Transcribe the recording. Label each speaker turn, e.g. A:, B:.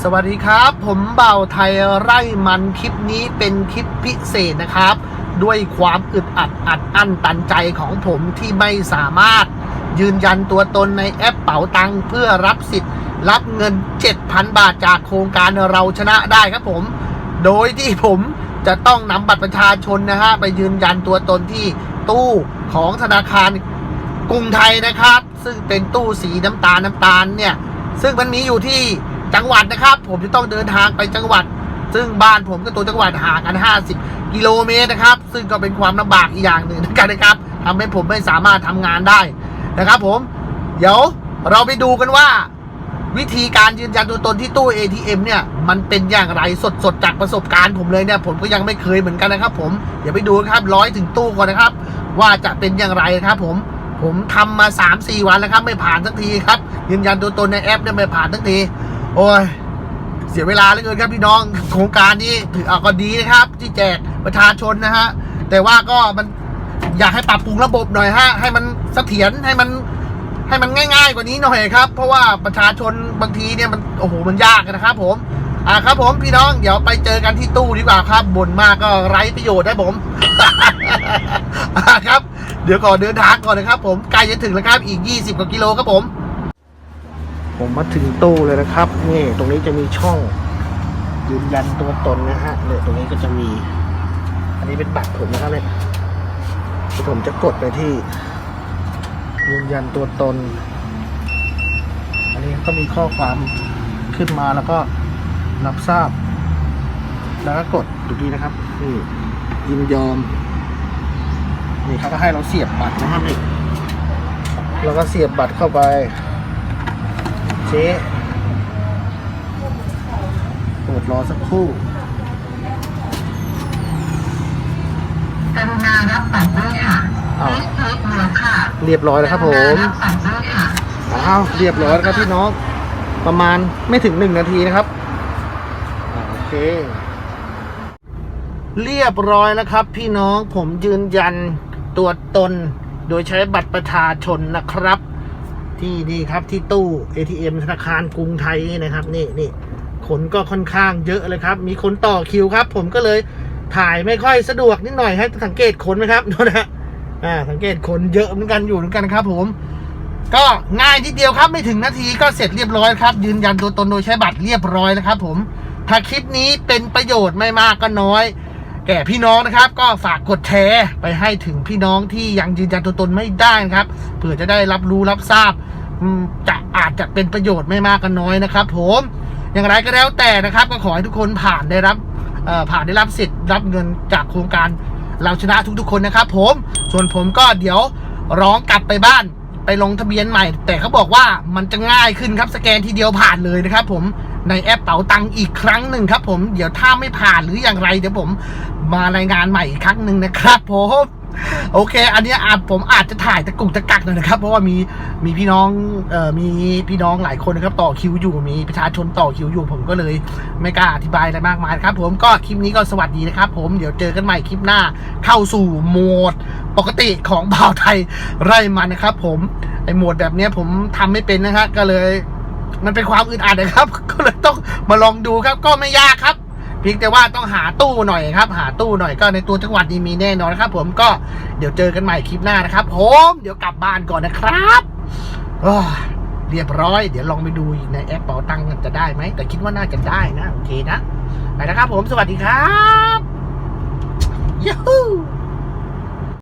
A: สวัสดีครับ ผมเบ่าไทยไร่มันคลิปนี้เป็นคลิปพิเศษนะครับ ด้วยความอึดอัดอัดอั้นตันใจของผมที่ไม่สามารถ ยืนยันตัวตนในแอปเป๋าตังเพื่อรับสิทธิ์ รับเงิน 7,000 บาทจากโครงการเราชนะได้ครับผม โดยที่ผมจะต้องนำบัตรประชาชนนะฮะไปยืนยันตัวตนที่ตู้ของธนาคารกรุงไทยนะครับ ซึ่งเป็นตู้สีน้ำตาลน้ำตาลเนี่ยซึ่งมันมีอยู่ที่ จังหวัดนะครับ ผมจะต้องเดินทางไปจังหวัด ซึ่งบ้านผมกับตัวจังหวัดห่างกัน 50 กิโลเมตรนะครับ ซึ่งก็เป็นความลำบากอีกอย่างหนึ่งเหมือนกันนะครับทำให้ผมไม่สามารถทำงานได้นะครับ ผม เดี๋ยวเราไปดูกันว่า วิธีการยืนยันตัวตนที่ตู้ ATM เนี่ย มันเป็นอย่างไรสดๆจากประสบการณ์ผมเลยเนี่ย ผมก็ยังไม่เคยเหมือนกันนะครับ ผมเดี๋ยวไปดูครับร้อยถึงตู้ก่อนนะครับ ว่าจะเป็นอย่างไรนะครับ ผมผมทำมา3าสี่วันแล้วครับ ไม่ผ่านสักทีครับ ยืนยันตัวตนในแอปเนี่ยไม่ผ่านสักที โอ้ยเสียเวลาเหลือเกินครับพี่น้องโครงการนี้ถือเอาก็ดีนะครับ ที่แจกประชาชนนะฮะแต่ว่าก็มันอยากให้ปรับปรุงระบบหน่อยฮะให้มันเสถียรให้มันให้มันง่าย ๆ กว่านี้หน่อยครับ เพราะว่าประชาชนบางทีเนี่ยมันโอ้โหมันยากนะครับ ผมอ่าครับ ผมพี่น้องเดี๋ยวไปเจอกันที่ตู้ดีกว่าครับบ่นมากก็ไร้ประโยชน์นะผมอ่าครับ เดี๋ยวก่อนเดินทางก่อนนะครับ ผมใกล้จะถึงแล้วครับอีก 20กว่ากิโลครับผม ผมมาถึงตู้เลยนะครับ นี่ตรงนี้จะมีช่องยืนยันตัวตนนะฮะเนี่ยตรงนี้ก็จะมี อันนี้เป็นบัตรผมนะครับเนี่ยที่ผมจะกดไปที่ ยืนยันตัวตน อันนี้ก็มีข้อความขึ้นมาแล้วก็รับทราบ แล้วก็กดดูดีนะครับนี่ยินยอมนี่เขาก็ให้เราเสียบบัตรนะครับนี่แล้วก็เสียบบัตรเข้าไป เจ๊เปิดรอสักครู่
B: กรุณารับบัตรด้วยค่ะ
A: อ้าว
B: เลขเทปเดียวค่ะ
A: เรียบร้อยแล้วครับผม
B: กรุณารับบัตรด้วยค่ะ
A: อ้าวเรียบร้อยแล้วครับพี่น้อง ประมาณไม่ถึงหนึ่งนาทีนะครับอ่าโอเค เรียบร้อยแล้วครับ พี่น้องผมยืนยันตัวตน โดยใช้บัตรประชาชนนะครับ ที่นี่ครับที่ตู้ ATM ธนาคารกรุงไทยนะครับ นี่นี่คนก็ค่อนข้างเยอะเลยครับ มีคนต่อคิวครับ ผมก็เลยถ่ายไม่ค่อยสะดวกนิดหน่อยให้สังเกตคนไหมครับดูนะฮะอ่าสังเกตคนเยอะเหมือนกันอยู่เหมือนกันครับ ผม ก็ง่ายทีเดียวครับไม่ถึงนาทีก็เสร็จเรียบร้อยครับ ยืนยันตัวตนโดยใช้บัตรเรียบร้อยนะครับ ผมถ้าคลิปนี้เป็นประโยชน์ไม่มากก็น้อย แก่พี่น้องนะครับ ก็ฝากกดแชร์ไปให้ถึงพี่น้องที่ยังยืนยันตัวตนไม่ได้นะครับเผื่อจะได้รับรู้รับทราบจะอาจจะเป็นประโยชน์ไม่มากก็น้อยนะครับ ผมอย่างไรก็แล้วแต่นะครับ ก็ขอให้ทุกคนผ่านได้รับผ่านได้รับสิทธิ์รับเงินจากโครงการเราชนะทุกๆคนนะครับ ผมส่วนผมก็เดี๋ยวร้องกลับไปบ้านไปลงทะเบียนใหม่ แต่เขาบอกว่ามันจะง่ายขึ้นครับสแกนทีเดียวผ่านเลยนะครับ ผม ในแอปเป๋าตังอีกครั้งหนึ่งครับผมเดี๋ยวถ้าไม่ผ่านหรืออย่างไร เดี๋ยวผมมารายงานใหม่อีกครั้งหนึ่งนะครับผมโอเค อันนี้อาจผมอาจจะถ่ายตะกุกตะกักหน่อยนะครับ เพราะว่ามีมีพี่น้องเอ่อมีพี่น้องหลายคนนะครับ ต่อคิวอยู่มีประชาชนต่อคิวอยู่ผมก็เลย ไม่กล้าอธิบายอะไรมากมายครับ ผมก็คลิปนี้ก็สวัสดีนะครับ ผมเดี๋ยวเจอกันใหม่คลิปหน้าเข้าสู่โหมด ปกติของบ่าวไทยไร่มันนะครับ ผมไอโหมดแบบนี้ผมทำไม่เป็นนะฮะก็เลย มันเป็นความอึดอัดนะครับ ก็เลยต้องมาลองดูครับ ก็ไม่ยากครับเพียงแต่ว่าต้องหาตู้หน่อยครับ หาตู้หน่อยก็ในตัวจังหวัดนี้มีแน่นอนนะครับ ผมก็เดี๋ยวเจอกันใหม่คลิปหน้านะครับ ผมเดี๋ยวกลับบ้านก่อนนะครับเรียบร้อย เดี๋ยวลองไปดูในแอปเป๋าตังค์จะได้ไหมแต่คิดว่าน่าจะได้นะโอเคนะไปนะครับผมสวัสดีครับยูฮู